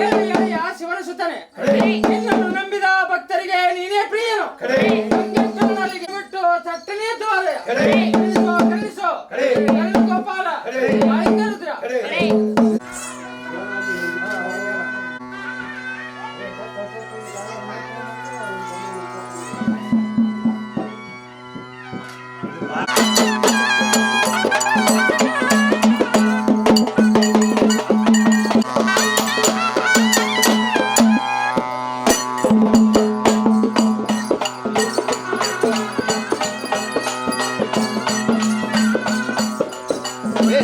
ಏಳು ಎಳೆಯ ಶಿವನ ಸುತ್ತನೆ. ನಿನ್ನನ್ನು ನಂಬಿದ ಭಕ್ತರಿಗೆ ನೀನೇ ಪ್ರಿಯನು. ಕಂಗೆಟ್ಟವನಲ್ಲಿಗೆ ಬಿಟ್ಟು ತಟ್ಟನೆ ಕರುಣಿಸೋ ಕರುಣಿಸೋ ಕರುಣ ಗೋಪಾಲ. ಆಯ್ತ ರುದ್ರ ಒಂದ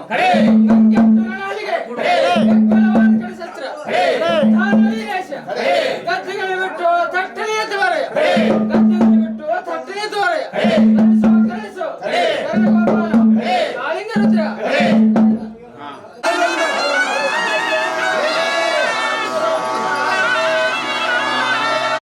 よカレー。